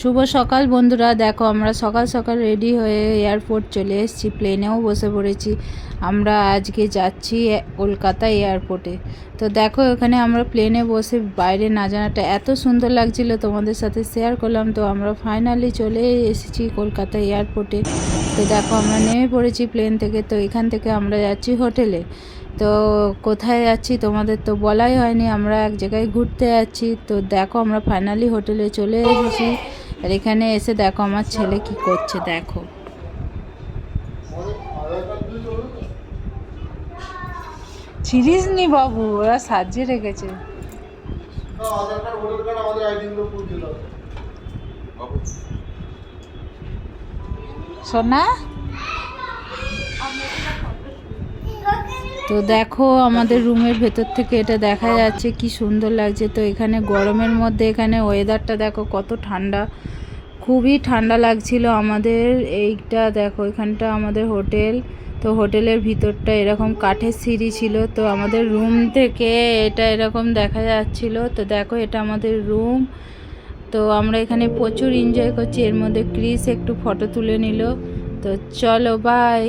শুভ সকাল বন্ধুরা। দেখো, আমরা সকাল সকাল রেডি হয়ে এয়ারপোর্ট চলে এসেছি। প্লেনেও বসে পড়েছি। আমরা আজকে যাচ্ছি কলকাতা এয়ারপোর্টে তো দেখো, এখানে আমরা প্লেনে বসে বাইরে না জানাটা এত সুন্দর লাগছিল। তোমাদের সাথে শেয়ার করলাম। তো আমরা ফাইনালি চলে এসেছি কলকাতা এয়ারপোর্টে তো দেখো, আমরা নেমে পড়েছি প্লেন থেকে। তো এখান থেকে আমরা যাচ্ছি হোটেলে তো কোথায় যাচ্ছি তোমাদের তো বলাই হয়নি, আমরা এক জায়গায় ঘুরতে যাচ্ছি। তো দেখো আমরা ফাইনালি হোটেলে চলে এসেছি। আর এখানে এসে দেখো আমার ছেলে কি করছে, দেখো। ছিড়িস নি বাবু, ওরা সাজিয়ে রেখেছে। আধার তো দেখো আমাদের রুমের ভেতর থেকে এটা দেখা যাচ্ছে, কি সুন্দর লাগছে। তো এখানে গরমের মধ্যে এখানে ওয়েদারটা দেখো কত ঠান্ডা, খুবই ঠান্ডা লাগছিল। আমাদের এইটা দেখো, এখানটা আমাদের হোটেল। তো হোটেলের ভিতরটা এরকম কাঠের সিঁড়ি ছিল। তো আমাদের রুম থেকে এটা এরকম দেখা যাচ্ছিল। তো দেখো এটা আমাদের রুম। তো আমরা এখানে প্রচুর এনজয় করছি। এর মধ্যে ক্রিস একটু ফটো তুলে নিল। তো চলো বাই